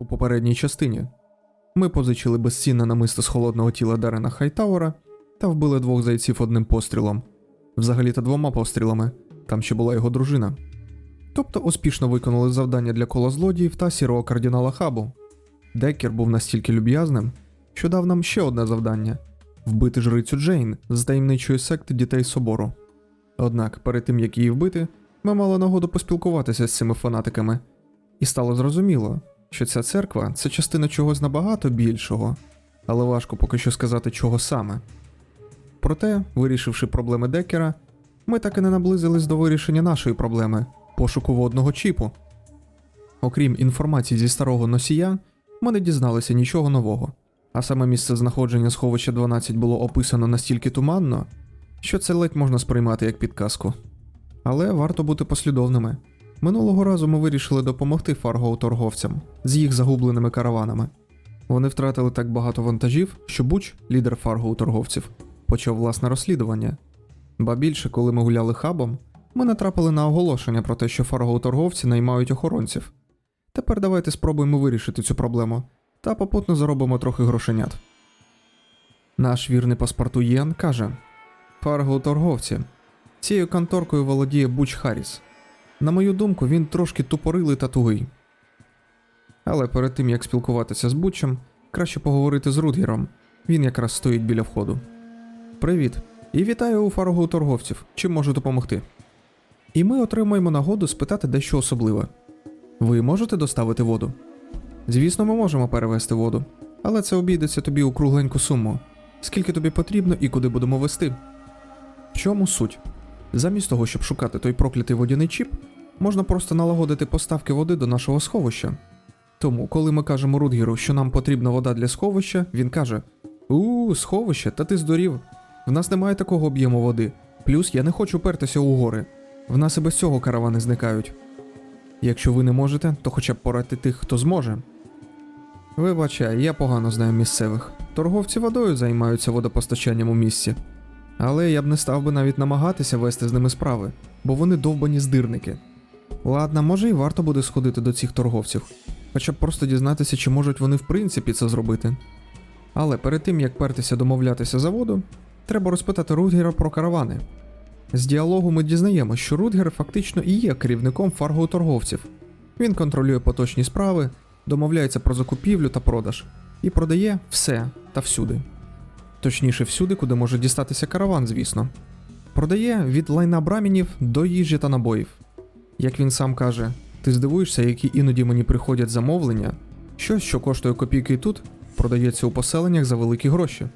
У попередній частині ми позичили безцінне намисто з холодного тіла Дарена Хайтауера та вбили двох зайців одним пострілом. Взагалі-то двома пострілами, там ще була його дружина. Тобто успішно виконали завдання для кола злодіїв та сірого кардинала Хабу. Деккер був настільки люб'язним, що дав нам ще одне завдання вбити жрицю Джейн з таємничої секти дітей собору. Однак, перед тим як її вбити, ми мали нагоду поспілкуватися з цими фанатиками, і стало зрозуміло, що ця церква це частина чогось набагато більшого, але важко поки що сказати, чого саме. Проте, вирішивши проблеми Деккера, ми так і не наблизились до вирішення нашої проблеми пошуку водного чіпу. Окрім інформації зі старого носія, ми не дізналися нічого нового, а саме місце знаходження сховища 12 було описано настільки туманно, що це ледь можна сприймати як підказку. Але варто бути послідовними. Минулого разу ми вирішили допомогти фарго-торговцям з їх загубленими караванами. Вони втратили так багато вантажів, що Буч, лідер фарго-торговців, почав власне розслідування. Ба більше, коли ми гуляли хабом, ми натрапили на оголошення про те, що фарго-торговці наймають охоронців. Тепер давайте спробуємо вирішити цю проблему та попутно заробимо трохи грошенят. Наш вірний паспорту Єн каже: Фарго-торговці. Цією конторкою володіє Буч Харріс. На мою думку, він трошки тупорилий та тугий. Але перед тим як спілкуватися з Бучем, краще поговорити з Рудгером. Він якраз стоїть біля входу. Привіт. І вітаю у фаргу торговців. Чим можу допомогти? І ми отримуємо нагоду спитати дещо особливе. Ви можете доставити воду? Звісно, ми можемо перевезти воду, але це обійдеться тобі у кругленьку суму. Скільки тобі потрібно і куди будемо вести? В чому суть? Замість того, щоб шукати той проклятий водяний чіп, можна просто налагодити поставки води до нашого сховища. Тому, коли ми кажемо Рудгеру, що нам потрібна вода для сховища, він каже: У, сховище, та ти здурів. В нас немає такого об'єму води. Плюс я не хочу пертися у гори. В нас і без цього каравани зникають. Якщо ви не можете, то хоча б порадьте тих, хто зможе. Вибачай, я погано знаю місцевих. Торговці водою займаються водопостачанням у місті. Але я б не став би навіть намагатися вести з ними справи, бо вони довбані здирники. Ладно, може і варто буде сходити до цих торговців, хоча б просто дізнатися, чи можуть вони в принципі це зробити. Але перед тим як пертися домовлятися за воду, треба розпитати Рудгера про каравани. З діалогу ми дізнаємося, що Рудгер фактично і є керівником фарго торговців. Він контролює поточні справи, домовляється про закупівлю та продаж і продає все та всюди. Точніше, всюди, куди може дістатися караван, звісно. Продає від лайна брамінів до їжі та набоїв. Як він сам каже, ти здивуєшся, які іноді мені приходять замовлення, щось, що коштує копійки тут, продається у поселеннях за великі гроші.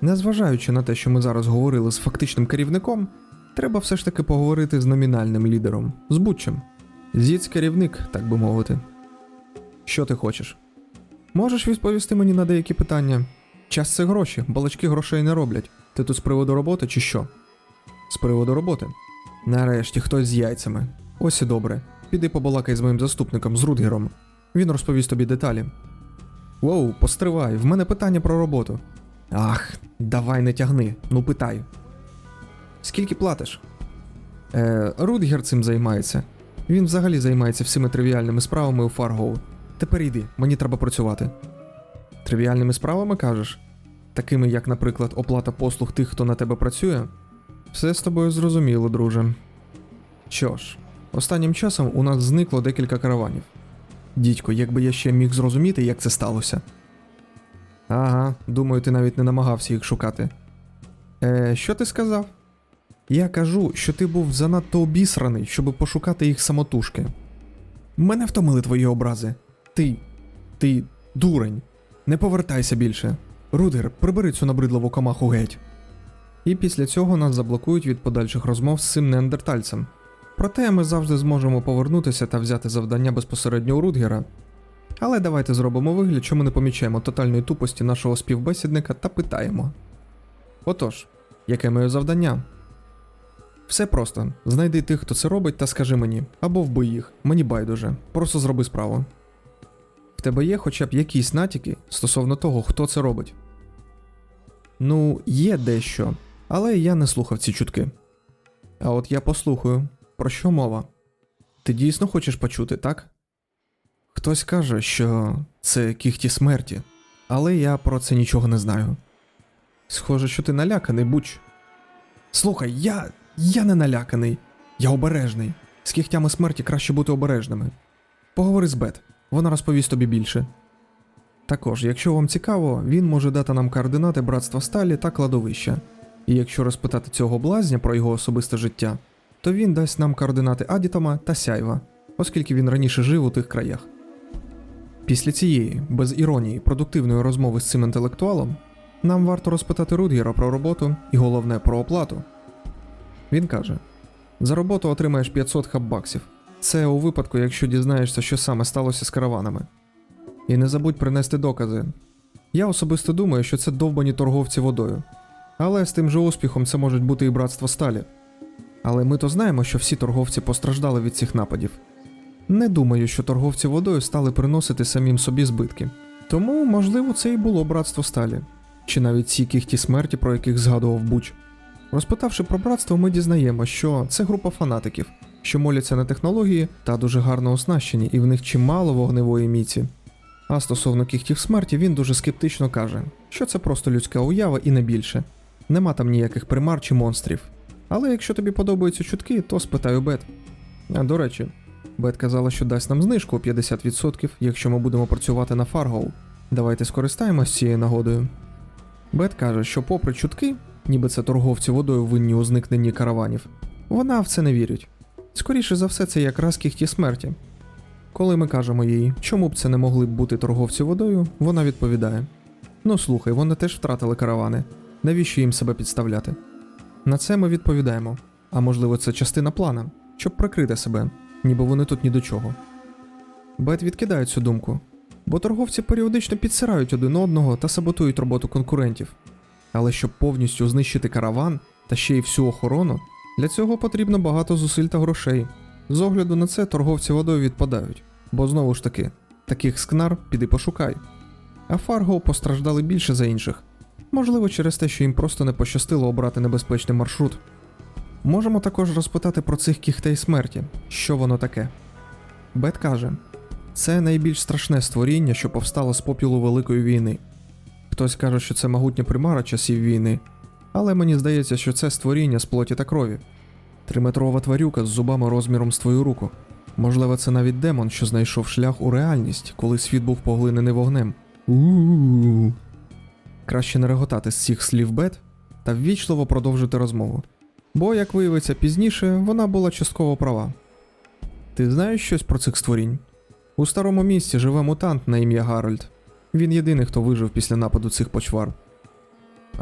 Незважаючи на те, що ми зараз говорили з фактичним керівником, треба все ж таки поговорити з номінальним лідером, з Бутчем. Зіц керівник, так би мовити. Що ти хочеш? Можеш відповісти мені на деякі питання? Час це гроші, балачки грошей не роблять. Ти тут з приводу роботи чи що? З приводу роботи. Нарешті хтось з яйцями. Ось і добре. Піди побалакай з моїм заступником, з Рудгером. Він розповість тобі деталі. Воу, постривай, в мене питання про роботу. Ах, давай не тягни, ну питай. Скільки платиш? Е, Рудгер цим займається. Він взагалі займається всіми тривіальними справами у Фаргоу. Тепер йди, мені треба працювати. Тривіальними справами кажеш? Такими, як, наприклад, оплата послуг тих, хто на тебе працює? Все з тобою зрозуміло, друже. Що ж, останнім часом у нас зникло декілька караванів. Дідько, якби я ще міг зрозуміти, як це сталося. Ага, думаю, ти навіть не намагався їх шукати. Е, що ти сказав? Я кажу, що ти був занадто обісраний, щоб пошукати їх самотужки. Мене втомили твої образи. Ти. ти дурень. Не повертайся більше. Рудгер, прибери цю набридливу комаху геть. І після цього нас заблокують від подальших розмов з цим неандертальцем. Проте ми завжди зможемо повернутися та взяти завдання безпосередньо у Рудгера. Але давайте зробимо вигляд, що ми не помічаємо тотальної тупості нашого співбесідника та питаємо. Отож, яке моє завдання? Все просто. Знайди тих, хто це робить, та скажи мені, або вбий їх, мені байдуже. Просто зроби справу. В тебе є хоча б якісь натяки стосовно того, хто це робить? Ну, є дещо, але я не слухав ці чутки. А от я послухаю, про що мова? Ти дійсно хочеш почути, так? Хтось каже, що це кіхті смерті, але я про це нічого не знаю. Схоже, що ти наляканий, буч. Слухай, я. я не наляканий, я обережний. З кігтями смерті краще бути обережними. Поговори з Бет, вона розповість тобі більше. Також, якщо вам цікаво, він може дати нам координати братства сталі та кладовища. І якщо розпитати цього блазня про його особисте життя, то він дасть нам координати Адітома та Сяйва, оскільки він раніше жив у тих краях. Після цієї, без іронії, продуктивної розмови з цим інтелектуалом, нам варто розпитати Рудгера про роботу і головне про оплату. Він каже: за роботу отримаєш 500 хаббаксів. Це у випадку, якщо дізнаєшся, що саме сталося з караванами. І не забудь принести докази. Я особисто думаю, що це довбані торговці водою. Але з тим же успіхом це можуть бути і братство сталі. Але ми то знаємо, що всі торговці постраждали від цих нападів. Не думаю, що торговці водою стали приносити самим собі збитки. Тому, можливо, це і було братство сталі, чи навіть ці кіхті смерті, про яких згадував Буч. Розпитавши про братство, ми дізнаємо, що це група фанатиків, що моляться на технології та дуже гарно оснащені, і в них чимало вогневої міці. А стосовно кіхтів смерті, він дуже скептично каже, що це просто людська уява і не більше. Нема там ніяких примар чи монстрів. Але якщо тобі подобаються чутки, то спитай у Бет. А до речі, Бет казала, що дасть нам знижку 50%, якщо ми будемо працювати на Фаргоу. Давайте скористаємось цією нагодою. Бет каже, що попри чутки, ніби це торговці водою винні у зникненні караванів, вона в це не вірить. Скоріше за все, це якраз кіхті смерті. Коли ми кажемо їй, чому б це не могли б бути торговці водою, вона відповідає: Ну слухай, вони теж втратили каравани. Навіщо їм себе підставляти? На це ми відповідаємо. А можливо, це частина плана, щоб прикрити себе, ніби вони тут ні до чого. Бет відкидає цю думку, бо торговці періодично підсирають один одного та саботують роботу конкурентів. Але щоб повністю знищити караван та ще й всю охорону, для цього потрібно багато зусиль та грошей. З огляду на це торговці водою відпадають, бо знову ж таки, таких скнар піди пошукай. А Фарго постраждали більше за інших, можливо, через те, що їм просто не пощастило обрати небезпечний маршрут. Можемо також розпитати про цих кіхтей смерті, що воно таке. Бет каже: це найбільш страшне створіння, що повстало з попілу Великої війни. Хтось каже, що це могутня примара часів війни, але мені здається, що це створіння з плоті та крові. Триметрова тварюка з зубами розміром з твою руку. Можливо, це навіть демон, що знайшов шлях у реальність, коли світ був поглинений вогнем. у Краще не реготати з цих слів Бет та ввічливо продовжити розмову. Бо, як виявиться пізніше, вона була частково права. Ти знаєш щось про цих створінь? У старому місті живе мутант на ім'я Гарольд. Він єдиний, хто вижив після нападу цих почвар.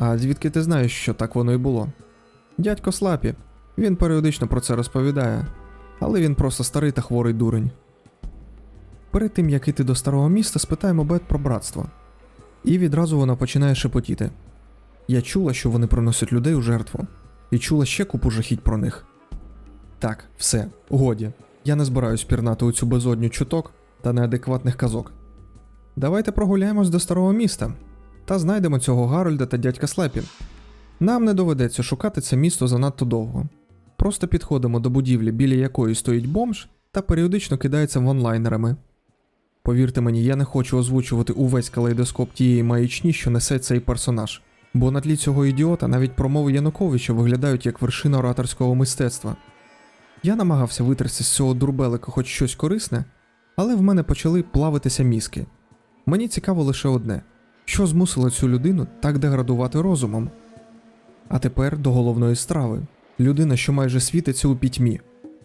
А звідки ти знаєш, що так воно і було? Дядько Слапі. Він періодично про це розповідає, але він просто старий та хворий дурень. Перед тим як іти до старого міста, спитаємо Бет про братство. І відразу вона починає шепотіти. Я чула, що вони приносять людей у жертву, і чула ще купу жахіть про них. Так, все, годі. Я не збираюсь пірнати у цю безодню чуток та неадекватних казок. Давайте прогуляємось до старого міста та знайдемо цього Гарольда та дядька Слепі. Нам не доведеться шукати це місто занадто довго. Просто підходимо до будівлі, біля якої стоїть бомж, та періодично кидається вонлайнерами. Повірте мені, я не хочу озвучувати увесь калейдоскоп тієї маячні, що несе цей персонаж, бо на тлі цього ідіота навіть промови Януковича виглядають як вершина ораторського мистецтва. Я намагався витерся з цього дурбелика хоч щось корисне, але в мене почали плавитися мізки. Мені цікаво лише одне: що змусило цю людину так деградувати розумом? А тепер до головної страви. Людина, що майже світиться у пітьмі,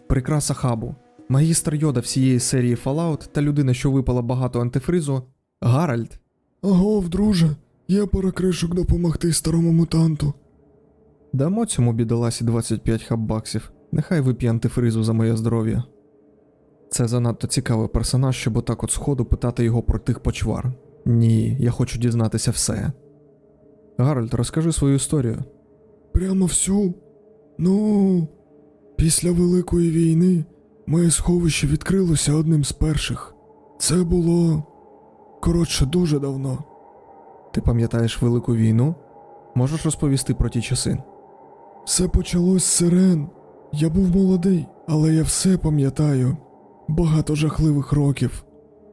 прикраса хабу, магістр йода всієї серії Fallout та людина, що випала багато антифризу, Гаральд. Агов, друже, є перекришок допомогти старому мутанту. Дамо цьому бідоласі 25 хаббаксів. Нехай вип'є антифризу за моє здоров'я. Це занадто цікавий персонаж, щоб отак от сходу питати його про тих почвар. Ні, я хочу дізнатися все. Гарольд, розкажи свою історію. Прямо всю. Ну, після Великої війни моє сховище відкрилося одним з перших. Це було коротше дуже давно. Ти пам'ятаєш Велику війну? Можеш розповісти про ті часи? Все почалось з сирен. Я був молодий, але я все пам'ятаю. Багато жахливих років.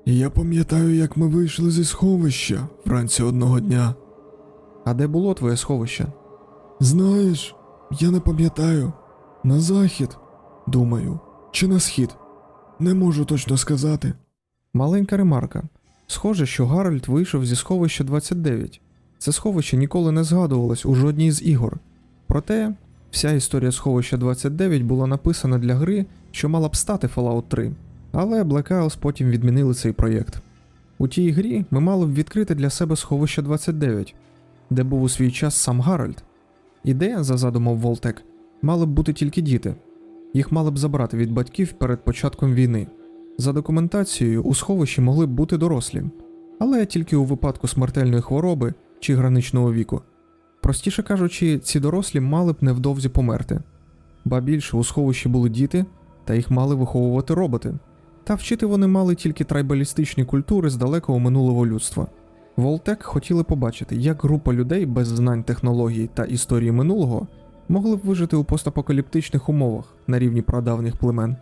І я пам'ятаю, як ми вийшли зі сховища вранці одного дня. А де було твоє сховище? Знаєш, я не пам'ятаю. На захід, думаю, чи на схід. Не можу точно сказати. Маленька ремарка. Схоже, що Гарольд вийшов зі сховища 29. Це сховище ніколи не згадувалось у жодній з ігор. Проте, вся історія сховища 29 була написана для гри, що мала б стати Fallout 3. Але Black Isles потім відмінили цей проєкт. У тій грі ми мали б відкрити для себе сховище 29, де був у свій час сам Гарольд. Ідея, за задумом Волтек, мали б бути тільки діти. Їх мали б забрати від батьків перед початком війни. За документацією, у сховищі могли б бути дорослі, але тільки у випадку смертельної хвороби чи граничного віку. Простіше кажучи, ці дорослі мали б невдовзі померти. Ба більше у сховищі були діти, та їх мали виховувати роботи. Та вчити вони мали тільки трайбалістичні культури з далекого минулого людства. Волтек хотіли побачити, як група людей без знань технологій та історії минулого могли б вижити у постапокаліптичних умовах на рівні прадавніх племен.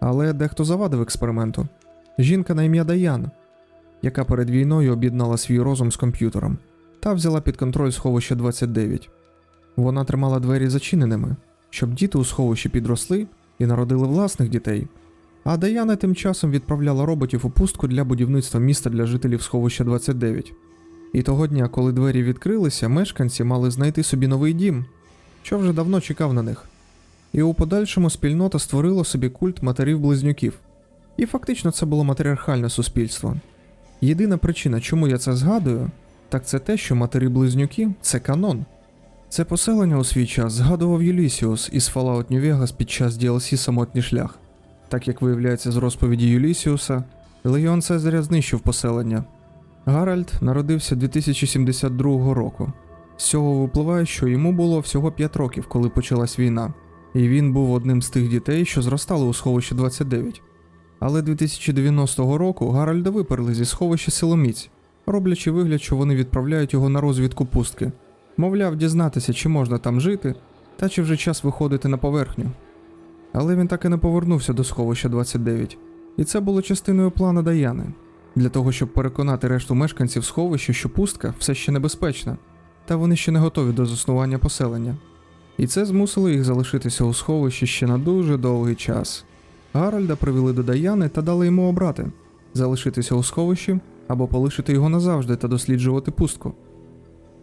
Але дехто завадив експерименту. Жінка на ім'я Даян, яка перед війною об'єднала свій розум з комп'ютером та взяла під контроль сховище 29. Вона тримала двері зачиненими, щоб діти у сховищі підросли і народили власних дітей. А Даяна тим часом відправляла роботів у пустку для будівництва міста для жителів сховища 29. І того дня, коли двері відкрилися, мешканці мали знайти собі новий дім, що вже давно чекав на них. І у подальшому спільнота створила собі культ матерів-близнюків. І фактично це було матріархальне суспільство. Єдина причина, чому я це згадую, так це те, що матері-близнюки це канон. Це поселення у свій час згадував Юлісіус із Fallout New Vegas під час DLC Самотній шлях. Так як виявляється з розповіді Юлісіуса, Легіон Цезаря знищив поселення. Гаральд народився 2072 року. З цього випливає, що йому було всього 5 років, коли почалась війна, і він був одним з тих дітей, що зростали у сховищі 29. Але 2090 року Гаральда виперли зі сховища силоміць, роблячи вигляд, що вони відправляють його на розвідку пустки. Мовляв, дізнатися, чи можна там жити, та чи вже час виходити на поверхню. Але він так і не повернувся до сховища 29, і це було частиною плану Даяни для того, щоб переконати решту мешканців сховища, що пустка все ще небезпечна, та вони ще не готові до заснування поселення. І це змусило їх залишитися у сховищі ще на дуже довгий час. Гаральда привели до Даяни та дали йому обрати залишитися у сховищі або полишити його назавжди та досліджувати пустку.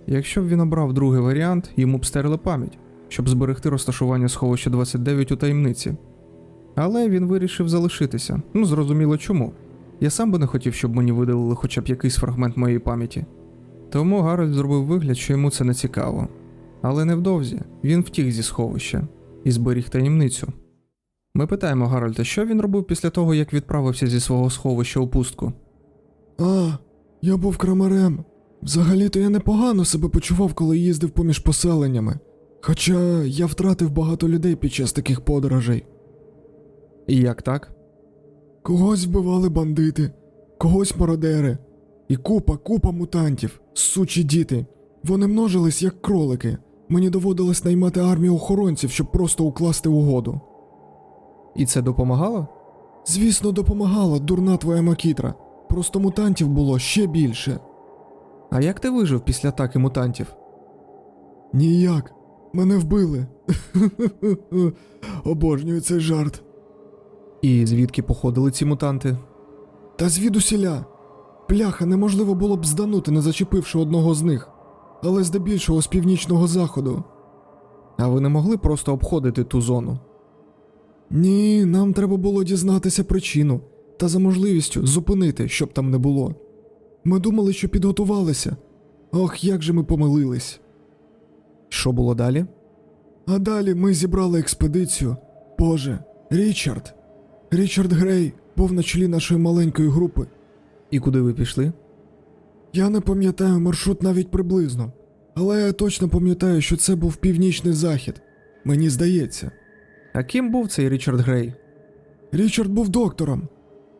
Якщо б він обрав другий варіант, йому б стерли пам'ять, щоб зберегти розташування сховища 29 у таємниці. Але він вирішив залишитися. Ну, зрозуміло чому. Я сам би не хотів, щоб мені видалили хоча б якийсь фрагмент моєї пам'яті. Тому Гарольд зробив вигляд, що йому це не цікаво. Але невдовзі він втік зі сховища і зберіг таємницю. Ми питаємо Гарольда, що він робив після того, як відправився зі свого сховища у пустку. А, я був крамарем. Взагалі-то я непогано себе почував, коли їздив поміж поселеннями. Хоча я втратив багато людей під час таких подорожей. І як так? Когось вбивали бандити, когось мародери. І купа, купа мутантів, сучі діти. Вони множились як кролики. Мені доводилось наймати армію охоронців, щоб просто укласти угоду. І це допомагало? Звісно, допомагала дурна твоя макітра. Просто мутантів було ще більше. А як ти вижив після атаки мутантів? Ніяк. Мене вбили. Обожнюю цей жарт. І звідки походили ці мутанти? Та звідусіля. Пляха неможливо було б зданути, не зачепивши одного з них, але здебільшого з північного заходу. А ви не могли просто обходити ту зону? Ні, нам треба було дізнатися причину та за можливістю зупинити, щоб там не було. Ми думали, що підготувалися. Ох, як же ми помилились. Що було далі? А далі ми зібрали експедицію. Боже, Річард. Річард Грей був на чолі нашої маленької групи. І куди ви пішли? Я не пам'ятаю маршрут навіть приблизно, але я точно пам'ятаю, що це був північний захід. Мені здається. А ким був цей Річард Грей? Річард був доктором.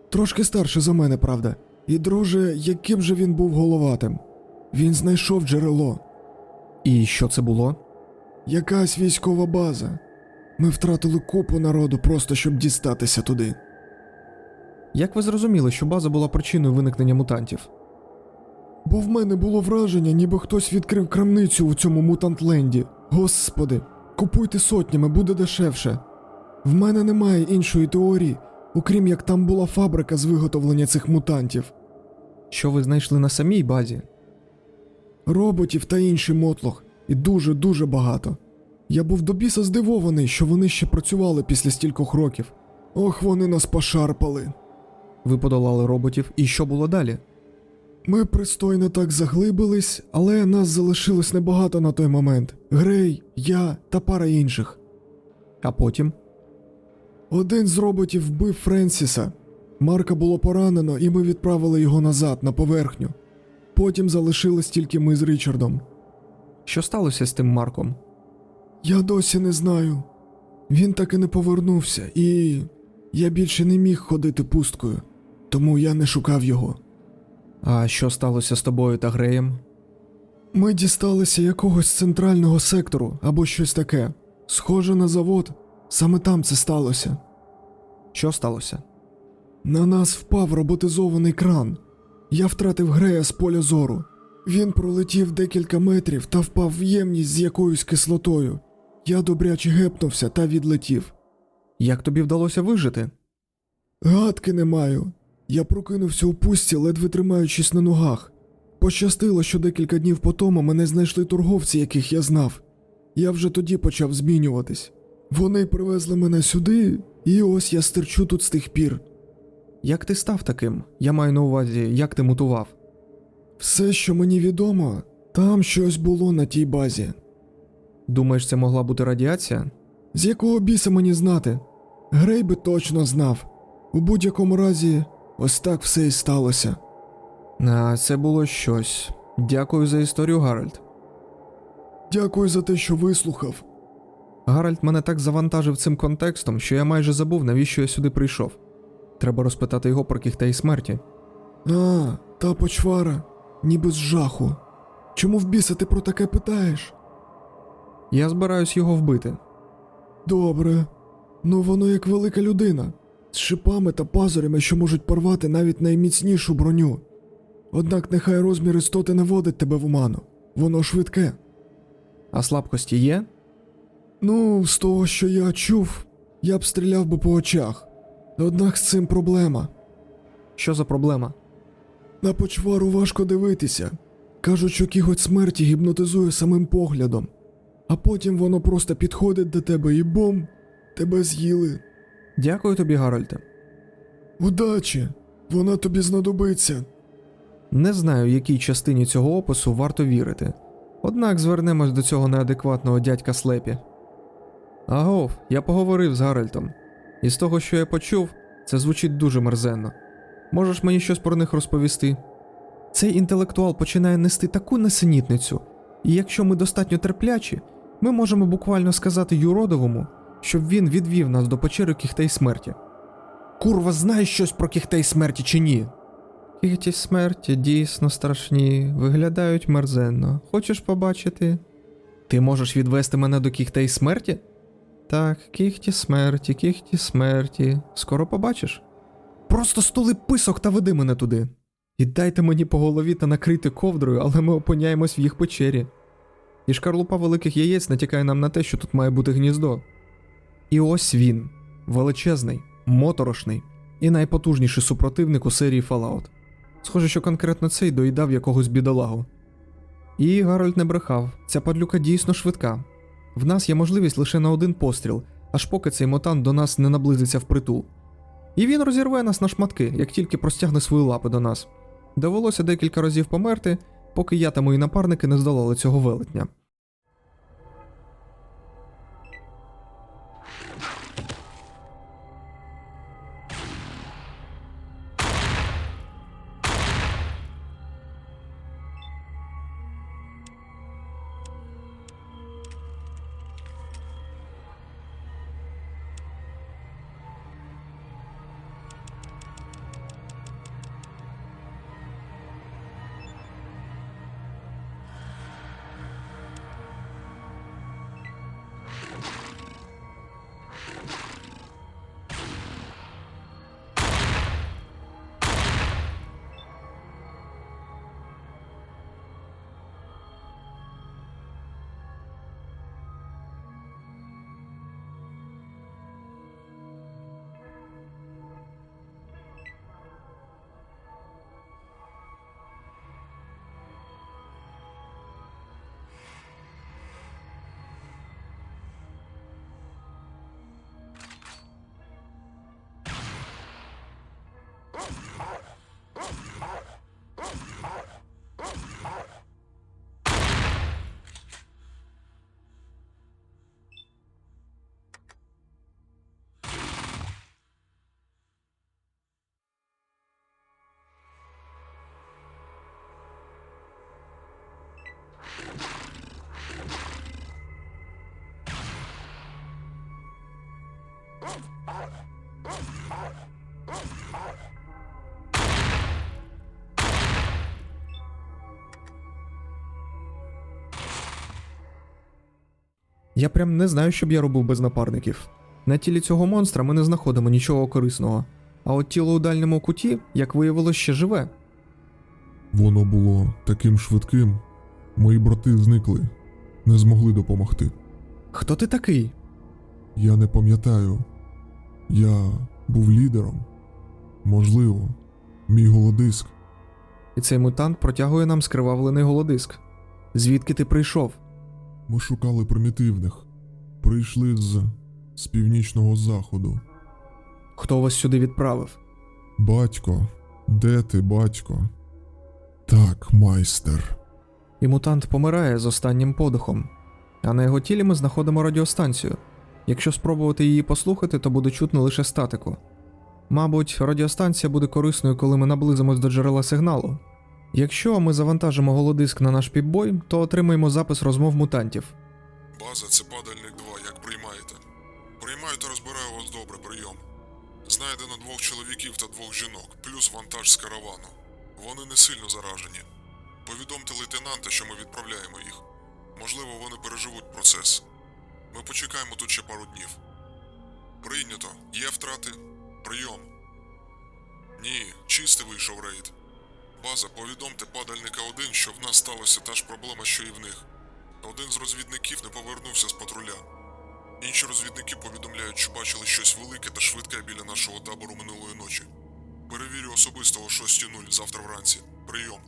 Трошки старше за мене, правда. І, друже, яким же він був головатим. Він знайшов джерело. І що це було? Якась військова база. Ми втратили купу народу просто щоб дістатися туди. Як ви зрозуміли, що база була причиною виникнення мутантів? Бо в мене було враження, ніби хтось відкрив крамницю у цьому мутантленді. Господи, купуйте сотнями, буде дешевше. В мене немає іншої теорії, окрім як там була фабрика з виготовлення цих мутантів, Що ви знайшли на самій базі? роботів та інший мотлох, і дуже-дуже багато. Я був до біса здивований, що вони ще працювали після стількох років. Ох, вони нас пошарпали. Ви подолали роботів, і що було далі? Ми пристойно так заглибились, але нас залишилось небагато на той момент. Грей, я та пара інших. А потім Один з роботів вбив Френсіса. Марка було поранено, і ми відправили його назад на поверхню. Потім залишились тільки ми з Річардом. що сталося з тим Марком? Я досі не знаю. Він так і не повернувся, і я більше не міг ходити пусткою, тому я не шукав його. А що сталося з тобою та Греєм? Ми дісталися якогось центрального сектору або щось таке. Схоже на завод. Саме там це сталося. Що сталося? На нас впав роботизований кран. Я втратив Грея з поля зору. Він пролетів декілька метрів та впав в ємність з якоюсь кислотою. Я добряче гепнувся та відлетів. Як тобі вдалося вижити? Гадки не маю. Я прокинувся у пустці, ледве тримаючись на ногах. Пощастило, що декілька днів по тому мене знайшли торговці, яких я знав. Я вже тоді почав змінюватись. Вони привезли мене сюди, і ось я стерчу тут з тих пір. Як ти став таким? Я маю на увазі, як ти мутував? Все, що мені відомо, там щось було на тій базі. Думаєш, це могла бути радіація? З якого біса мені знати? Грей би точно знав. У будь-якому разі, ось так все і сталося. А це було щось. Дякую за історію, Гарольд. Дякую за те, що вислухав. Гарольд мене так завантажив цим контекстом, що я майже забув, навіщо я сюди прийшов. Треба розпитати його про кіхтей смерті. А, та почвара, ніби з жаху. Чому в біса ти про таке питаєш? Я збираюсь його вбити. Добре. Ну воно як велика людина, з шипами та пазурями, що можуть порвати навіть найміцнішу броню. Однак нехай розмір істоти не водить тебе в оману. Воно швидке. А слабкості є? Ну, з того, що я чув, я б стріляв би по очах. Однак з цим проблема. Що за проблема? На почвару важко дивитися. Кажуть, що кіготь смерті гіпнотизує самим поглядом, а потім воно просто підходить до тебе і бом, тебе з'їли. Дякую тобі, Гарольде. Удачі! Вона тобі знадобиться. Не знаю, якій частині цього опису варто вірити. Однак звернемось до цього неадекватного дядька Слепі. Агов, я поговорив з Гарольдом. І з того, що я почув, це звучить дуже мерзенно. Можеш мені щось про них розповісти? Цей інтелектуал починає нести таку несенітницю, і якщо ми достатньо терплячі, ми можемо буквально сказати юродовому, щоб він відвів нас до печери кіхтей смерті. Курва, знаєш щось про кіхтей смерті чи ні? Кіхті смерті дійсно страшні, виглядають мерзенно. Хочеш побачити? Ти можеш відвести мене до кіхтей смерті? Так, кіхті смерті, кіхті смерті. Скоро побачиш. Просто стули писок та веди мене туди. І дайте мені по голові та накрити ковдрою, але ми опиняємось в їх печері. І шкарлупа великих яєць натякає нам на те, що тут має бути гніздо. І ось він величезний, моторошний і найпотужніший супротивник у серії Fallout. Схоже, що конкретно цей доїдав якогось бідолагу. І Гарольд не брехав, ця падлюка дійсно швидка. В нас є можливість лише на один постріл, аж поки цей мутант до нас не наблизиться впритул. І він розірве нас на шматки, як тільки простягне свої лапи до нас. Довелося декілька разів померти, поки я та мої напарники не здолали цього велетня. Я прям не знаю, що б я робив без напарників. На тілі цього монстра ми не знаходимо нічого корисного. А от тіло у дальньому куті, як виявилось, ще живе. Воно було таким швидким. Мої брати зникли, не змогли допомогти. Хто ти такий? Я не пам'ятаю. Я був лідером. Можливо, мій голодиск. І цей мутант протягує нам скривавлений голодиск. Звідки ти прийшов? Ми шукали примітивних. Прийшли з, з північного заходу. Хто вас сюди відправив? Батько, де ти, батько? Так, майстер. І мутант помирає з останнім подихом. А на його тілі ми знаходимо радіостанцію. Якщо спробувати її послухати, то буде чутно лише статику. Мабуть, радіостанція буде корисною, коли ми наблизимось до джерела сигналу. Якщо ми завантажимо голодиск на наш піпбой, то отримаємо запис розмов мутантів. База це падальник 2, як приймаєте. Приймаю та розбираю вас добре, прийом. Знайдено двох чоловіків та двох жінок, плюс вантаж з каравану. Вони не сильно заражені. Повідомте лейтенанта, що ми відправляємо їх. Можливо, вони переживуть процес. Ми почекаємо тут ще пару днів. Прийнято. Є втрати? Прийом. Ні, чистий вийшов рейд. База, повідомте падальника 1, що в нас сталася та ж проблема, що і в них. Один з розвідників не повернувся з патруля. Інші розвідники повідомляють, що бачили щось велике та швидке біля нашого табору минулої ночі. Перевірю особисто о 6.00 завтра вранці. Прийом.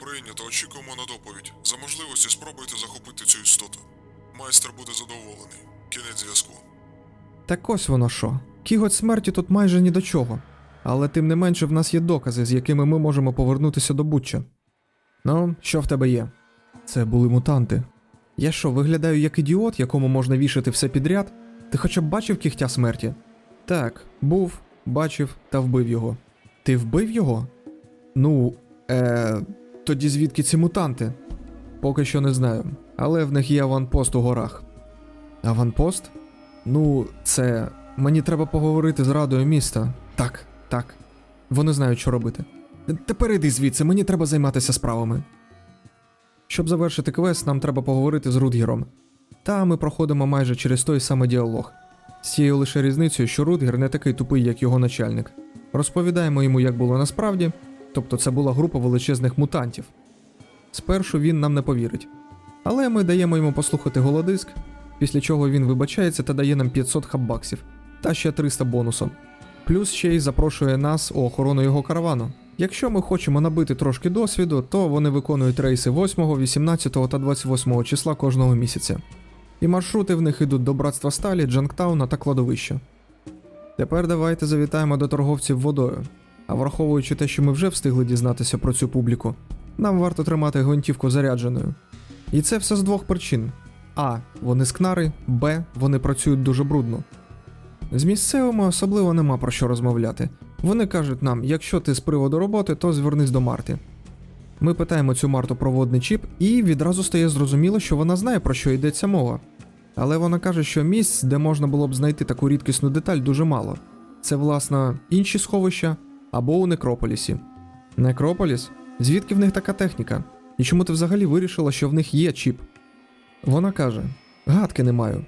Прийнято, очікуємо на доповідь. За можливості спробуйте захопити цю істоту. Майстер буде задоволений. Кінець зв'язку. Так ось воно що. Кіготь смерті тут майже ні до чого. Але тим не менше в нас є докази, з якими ми можемо повернутися до Бутча. Ну, що в тебе є? Це були мутанти. Я що, виглядаю як ідіот, якому можна вішати все підряд? Ти хоча б бачив кігтя смерті? Так, був, бачив та вбив його. Ти вбив його? Ну, е, тоді звідки ці мутанти? Поки що не знаю, але в них є аванпост у горах. Аванпост? Ну, це. Мені треба поговорити з радою міста. Так, так. Вони знають, що робити. Тепер іди звідси, мені треба займатися справами. Щоб завершити квест, нам треба поговорити з Рудгером. Та ми проходимо майже через той самий діалог. З цією лише різницею, що Рудгер не такий тупий, як його начальник. Розповідаємо йому, як було насправді, тобто це була група величезних мутантів. Спершу він нам не повірить. Але ми даємо йому послухати голодиск, після чого він вибачається та дає нам 500 хаббаксів та ще 300 бонусом. Плюс ще й запрошує нас у охорону його каравану. Якщо ми хочемо набити трошки досвіду, то вони виконують рейси 8, 18 та 28 числа кожного місяця. І маршрути в них ідуть до братства Сталі, Джанктауна та кладовища. Тепер давайте завітаємо до торговців водою. А враховуючи те, що ми вже встигли дізнатися про цю публіку, нам варто тримати гвинтівку зарядженою. І це все з двох причин: А. Вони скнари, Б. Вони працюють дуже брудно. З місцевими особливо нема про що розмовляти. Вони кажуть нам, якщо ти з приводу роботи, то звернись до Марти. Ми питаємо цю Марту про водний чіп, і відразу стає зрозуміло, що вона знає, про що йдеться мова. Але вона каже, що місць, де можна було б знайти таку рідкісну деталь, дуже мало. Це, власне, інші сховища або у Некрополісі. Некрополіс? Звідки в них така техніка? І чому ти взагалі вирішила, що в них є чіп? Вона каже: гадки не маю.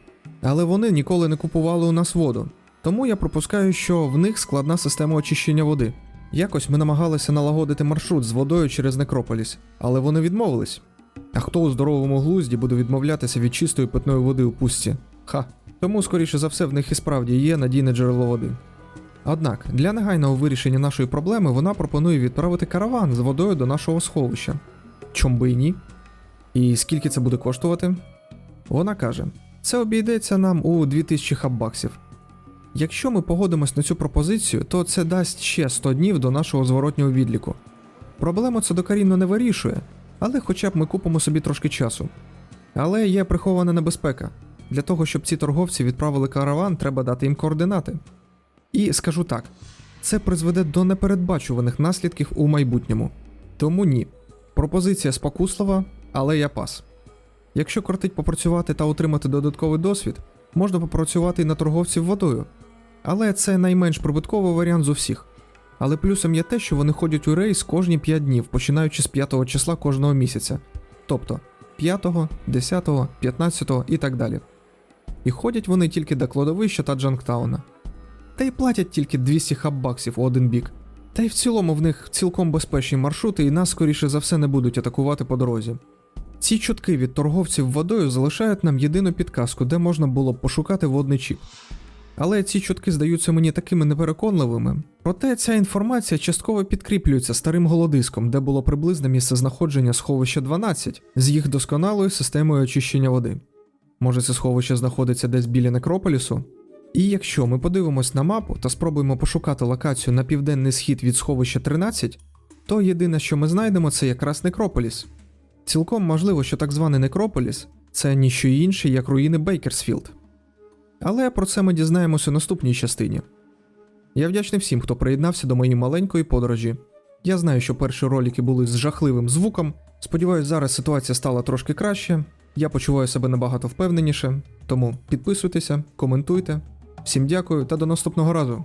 Але вони ніколи не купували у нас воду. Тому я пропускаю, що в них складна система очищення води. Якось ми намагалися налагодити маршрут з водою через Некрополіс, але вони відмовились. А хто у здоровому глузді буде відмовлятися від чистої питної води у пустці? Ха. Тому, скоріше за все, в них і справді є надійне джерело води. Однак, для негайного вирішення нашої проблеми вона пропонує відправити караван з водою до нашого сховища. Чом би і ні? І скільки це буде коштувати? Вона каже: це обійдеться нам у 2000 хаббаксів. Якщо ми погодимось на цю пропозицію, то це дасть ще 100 днів до нашого зворотнього відліку. Проблему це докорінно не вирішує, але хоча б ми купимо собі трошки часу. Але є прихована небезпека. Для того, щоб ці торговці відправили караван, треба дати їм координати. І скажу так: це призведе до непередбачуваних наслідків у майбутньому. Тому ні. Пропозиція спокуслива, але я пас. Якщо кортить попрацювати та отримати додатковий досвід, можна попрацювати і на торговців водою. Але це найменш прибутковий варіант з усіх. Але плюсом є те, що вони ходять у рейс кожні 5 днів, починаючи з 5 числа кожного місяця. Тобто, 5, 10, 15 і так далі. І ходять вони тільки до кладовища та Джанктауна. Та й платять тільки 200 хаббаксів у один бік. Та й в цілому в них цілком безпечні маршрути, і нас, скоріше за все, не будуть атакувати по дорозі. Ці чутки від торговців водою залишають нам єдину підказку, де можна було б пошукати водний чіп. Але ці чутки здаються мені такими непереконливими. Проте ця інформація частково підкріплюється старим голодиском, де було приблизне місце знаходження сховища 12 з їх досконалою системою очищення води. Може, це сховище знаходиться десь біля некрополісу? І якщо ми подивимось на мапу та спробуємо пошукати локацію на південний схід від сховища 13, то єдине, що ми знайдемо, це якраз некрополіс. Цілком можливо, що так званий некрополіс це ніщо інше, як руїни Бейкерсфілд. Але про це ми дізнаємося у наступній частині. Я вдячний всім, хто приєднався до моєї маленької подорожі. Я знаю, що перші ролики були з жахливим звуком. Сподіваюсь, зараз ситуація стала трошки краще. Я почуваю себе набагато впевненіше. Тому підписуйтеся, коментуйте. Всім дякую та до наступного разу.